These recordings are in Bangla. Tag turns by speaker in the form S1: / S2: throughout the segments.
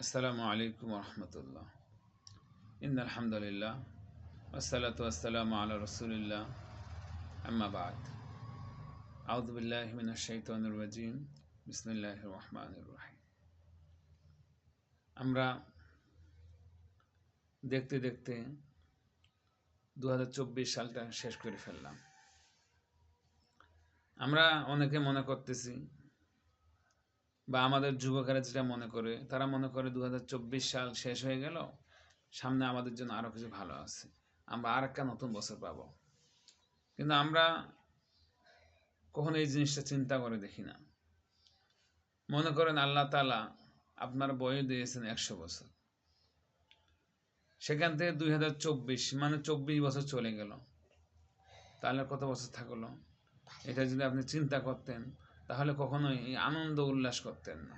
S1: আসসালামু আলাইকুম রহমতুল্লাহ ইন আলহামদুলিল্লাহ আসসালাত আসসালাম আল্লাহ রসুলিল্লাহ আহমাবাদ আউদুবিল্লাহমিনা শৈতানুর রাজিম বিসমুল্লাহ রহমানুর রাহিম। আমরা দেখতে দেখতে দু হাজার চব্বিশ সালটা শেষ করে ফেললাম। আমরা অনেকে মনে করতেছি বা আমাদের যুবকেরা যেটা মনে করে, তারা মনে করে দুই হাজার চব্বিশ সাল শেষ হয়ে গেল, সামনে আমাদের জন্য আরও কিছু ভালো আছে। আমরা আর একটা নতুন বছর পাব। কিন্তু আমরা কখনো এই জিনিসটা চিন্তা করে দেখি না। মনে করেন আল্লাহ তালা আপনার বয়স দিয়েছেন একশো বছর। সেখান থেকে দুই হাজার চব্বিশ মানে চব্বিশ বছর চলে গেল। তাহলে কত বছর থাকল? এটা যদি আপনি চিন্তা করতেন তাহলে কখনোই আনন্দ উল্লাস করতেন না।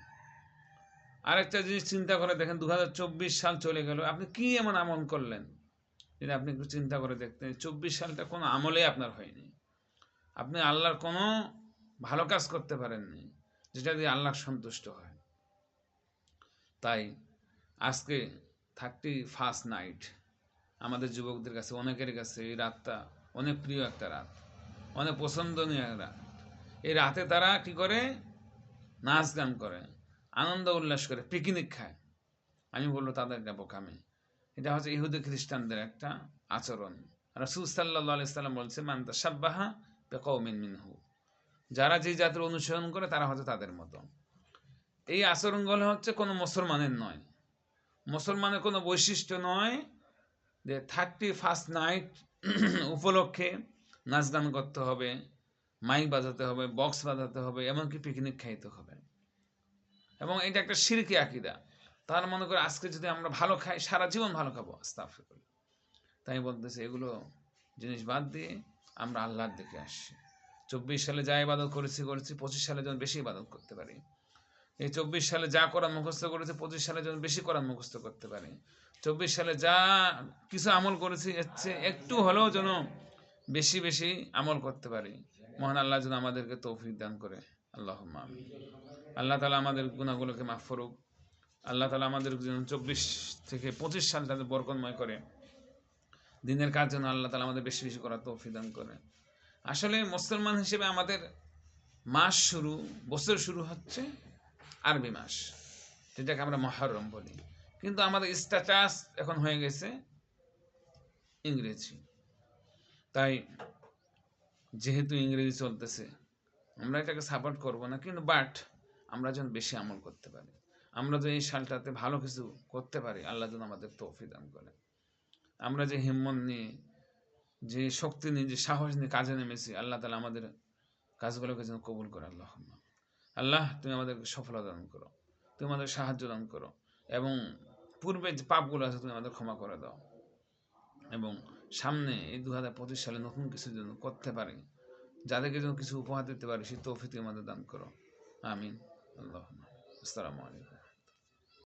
S1: আরেকটা জিনিস চিন্তা করে দেখেন দু হাজার চব্বিশ সাল চলে গেল। আপনি কি এমন আমল করলেন? যদি আপনি একটু চিন্তা করে দেখতেন চব্বিশ সালটা কোনো আমলে আপনার হয়নি। আপনি আল্লাহর কোনো ভালো কাজ করতে পারেননি, যেটা দিয়ে আল্লাহ সন্তুষ্ট হয়। তাই আজকে থার্টি ফার্স্ট নাইট আমাদের যুবকদের কাছে, অনেকের কাছে এই রাতটা অনেক প্রিয় একটা রাত, অনেক পছন্দনীয় রাত। এই রাতে তারা কি করে? নাচ গান করে, আনন্দ উল্লাস করে পিকনিক খায়। আমি বলব তাদের একটা বোকামি এটা হচ্ছে ইহুদি খ্রিস্টানদের একটা আচরণ। রাসুল সাল্লাহ আলাইসাল্লাম বলছে মান্তা সাব্বাহা পেকৌমিন মিনহু। যারা যে জাতির অনুসরণ করে, তারা হচ্ছে তাদের মতো। এই আচরণগুলো হচ্ছে কোনো মুসলমানের নয়। মুসলমানের কোনো বৈশিষ্ট্য নয় যে থার্টি ফার্স্ট নাইট উপলক্ষে নাচ গান করতে হবে। মাইক বাজাতে হবে বক্স বাজাতে হবে, এমনকি পিকনিক খাইতে হবে। এবং এটা একটা সিরকি আকিদা। তার মনে করে আজকে যদি আমরা ভালো খাই, সারা জীবন ভালো খাব আস্তাফির তাই বলতেছে, এগুলো জিনিস বাদ দিয়ে আমরা আল্লাহর দিকে আসছি। চব্বিশ সালে যা ইবাদত করেছি করেছি, পঁচিশ সালে যেন বেশি ইবাদত করতে পারি। এই চব্বিশ সালে যা করার মুখস্থ করেছি, পঁচিশ সালে যেন বেশি করার মুখস্থ করতে পারি। চব্বিশ সালে যা কিছু আমল করেছি একটু হলেও যেন বেশি বেশি আমল করতে পারি। মহান আল্লাহ যেন আমাদেরকে তৌফিক দান করে। আল্লাহ আল্লাহ তালা আমাদের গুণাগুলোকে মাফ করুক। আল্লাহ তালা আমাদের যেন চব্বিশ থেকে পঁচিশ সাল তাদের বরকনময় করে। দিনের কাজ যেন আল্লাহ তালা আমাদের বেশি বেশি করার তৌফিক দান করে। আসলে মুসলমান হিসেবে আমাদের মাস শুরু, বছর শুরু হচ্ছে আরবি মাস, যেটাকে আমরা মহরম বলি। কিন্তু আমাদের স্ট্যাটাস এখন হয়ে গেছে ইংরেজি। তাই যেহেতু ইংরেজি চলতেছে, আমরা এটাকে সাপোর্ট করব না, কিন্তু বাট আমরা যেন বেশি আমল করতে পারি। আমরা যে এই সালটাতে ভালো কিছু করতে পারি, আল্লাহ যেন আমাদের তৌফি দান করে। আমরা যে হিম্মত নিয়ে, যে শক্তি নিয়ে, যে সাহস নিয়ে কাজে নেমেছি, আল্লাহ তালা আমাদের কাজগুলোকে যেন কবুল করে আল্লাহ আল্লাহ, তুমি আমাদেরকে সফলতা দান করো, তুমি আমাদের সাহায্য দান করো, এবং পূর্বে যে পাপগুলো আছে, তুমি আমাদের ক্ষমা করে দাও। এবং সামনে এই দু হাজার পঁচিশ সালে নতুন কিছু জন্য করতে পারি, যাদেরকে যেন কিছু উপহার দিতে পারি, সেই তৌফিক আমাদের দান করো। আমিন। আল্লাহ আসসালামু আলাইকুম।